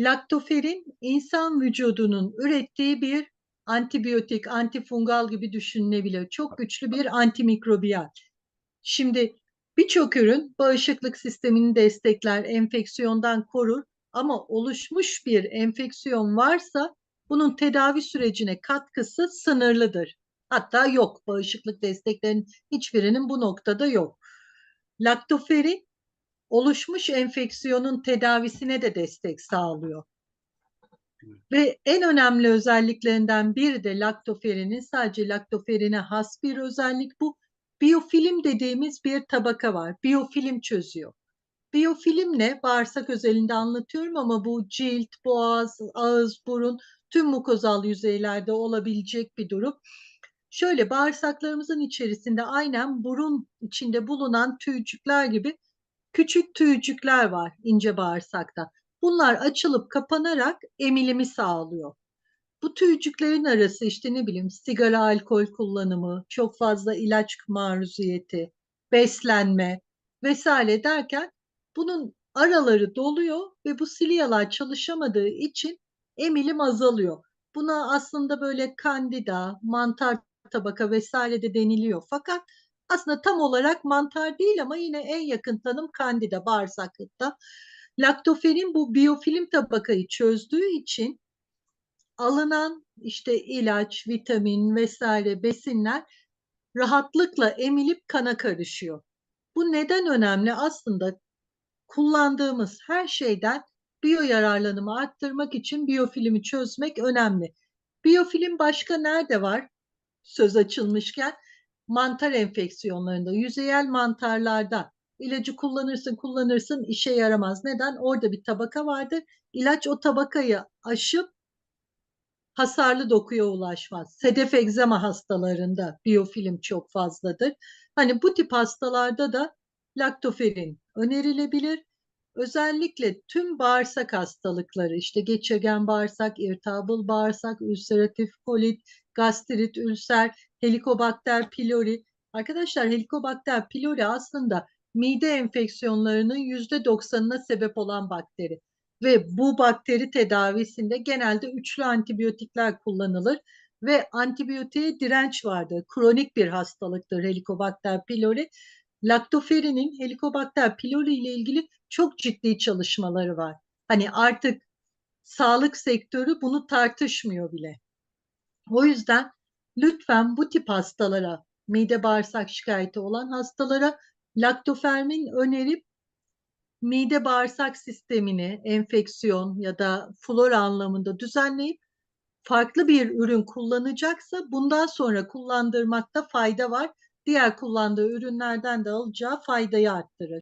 Laktoferin insan vücudunun ürettiği bir antibiyotik, antifungal gibi düşünülebilir. Çok güçlü bir antimikrobiyal. Şimdi birçok ürün bağışıklık sistemini destekler, enfeksiyondan korur ama oluşmuş bir enfeksiyon varsa bunun tedavi sürecine katkısı sınırlıdır. Hatta yok. Bağışıklık desteklerinin hiçbirinin bu noktada yok. Laktoferin oluşmuş enfeksiyonun tedavisine de destek sağlıyor. Ve en önemli özelliklerinden biri de laktoferinin sadece laktoferine has bir özellik bu. Biyofilm dediğimiz bir tabaka var. Biyofilm çözüyor. Biyofilm ne? Bağırsak özelinde anlatıyorum ama bu cilt, boğaz, ağız, burun tüm mukozal yüzeylerde olabilecek bir durum. Şöyle bağırsaklarımızın içerisinde aynen burun içinde bulunan tüycükler gibi küçük tüycükler var ince bağırsakta. Bunlar açılıp kapanarak emilimi sağlıyor. Bu tüycüklerin arası işte ne bileyim sigara, alkol kullanımı, çok fazla ilaç maruziyeti, beslenme vesaire derken bunun araları doluyor ve bu silyalar çalışamadığı için emilim azalıyor. Buna aslında böyle kandida, mantar tabaka vesaire de deniliyor. Fakat aslında tam olarak mantar değil ama yine en yakın tanım kandida bağırsaklıkta. Laktoferin bu biyofilm tabakayı çözdüğü için alınan işte ilaç, vitamin vesaire besinler rahatlıkla emilip kana karışıyor. Bu neden önemli? Aslında kullandığımız her şeyden biyo yararlanımı arttırmak için biyofilmi çözmek önemli. Biyofilm başka nerede var? Söz açılmışken mantar enfeksiyonlarında, yüzeyel mantarlarda ilacı kullanırsın kullanırsın işe yaramaz. Neden? Orada bir tabaka vardır. İlaç o tabakayı aşıp hasarlı dokuya ulaşmaz. Sedef egzama hastalarında biyofilm çok fazladır. Hani bu tip hastalarda da laktoferin önerilebilir. Özellikle tüm bağırsak hastalıkları işte geçirgen bağırsak, irtabıl bağırsak, ülseratif kolit, gastrit, ülser, helikobakter pylori. Arkadaşlar helikobakter pylori aslında mide enfeksiyonlarının yüzde doksanına sebep olan bakteri. Ve bu bakteri tedavisinde genelde üçlü antibiyotikler kullanılır ve antibiyotiğe direnç vardır. Kronik bir hastalıktır Helicobacter pylori. Laktoferinin Helicobacter pylori ile ilgili çok ciddi çalışmaları var. Hani artık sağlık sektörü bunu tartışmıyor bile. O yüzden lütfen bu tip hastalara, mide bağırsak şikayeti olan hastalara laktofermin önerip mide bağırsak sistemini enfeksiyon ya da flora anlamında düzenleyip farklı bir ürün kullanacaksa bundan sonra kullandırmakta fayda var. Diğer kullandığı ürünlerden de alacağı faydayı arttırır.